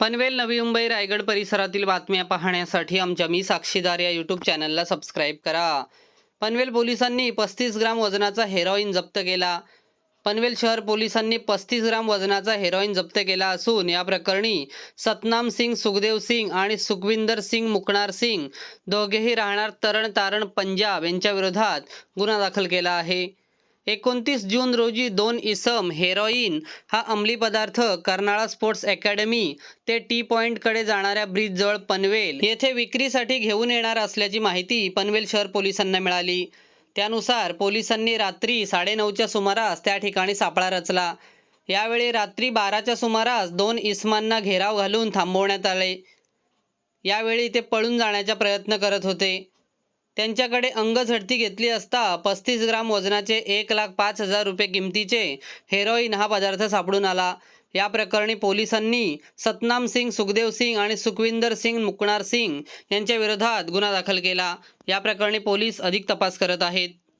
पनवेल नवी मुंबई रायगड परिसरातील बातम्या पाहण्यासाठी आमच्या मी साक्षीदार या यूट्यूब चॅनलला सबस्क्राईब करा. पनवेल पोलिसांनी पस्तीस ग्राम वजनाचा हेरॉईन जप्त केला. पनवेल शहर पोलिसांनी पस्तीस ग्राम वजनाचा हेरॉईन जप्त केला असून या प्रकरणी सतनाम सिंग सुखदेव सिंग आणि सुखविंदर सिंग मुकणार सिंग दोघेही राहणार तरण तारण पंजाब यांच्या विरोधात गुन्हा दाखल केला आहे. एकोणतीस जून रोजी दोन इसम हेरोईन हा अंमली पदार्थ कर्नाळा स्पोर्ट्स अकॅडमी ते टी पॉईंटकडे जाणाऱ्या ब्रिजजवळ पनवेल येथे विक्रीसाठी घेऊन येणार असल्याची माहिती पनवेल शहर पोलिसांना मिळाली. त्यानुसार पोलिसांनी रात्री साडेनऊच्या सुमारास त्या ठिकाणी सापळा रचला. यावेळी रात्री बाराच्या सुमारास दोन इसमांना घेराव घालून थांबवण्यात आले. यावेळी ते पळून जाण्याचा प्रयत्न करत होते. त्यांच्याकडे अंग झडती घेतली असता पस्तीस ग्राम वजनाचे एक लाख पाच हजार रुपये किमतीचे हेरोईन हा पदार्थ सापडून आला. या प्रकरणी पोलिसांनी सतनाम सिंग सुखदेव सिंग आणि सुखविंदर सिंग मुकणार सिंग यांच्या विरोधात गुन्हा दाखल केला. या प्रकरणी पोलीस अधिक तपास करत आहेत.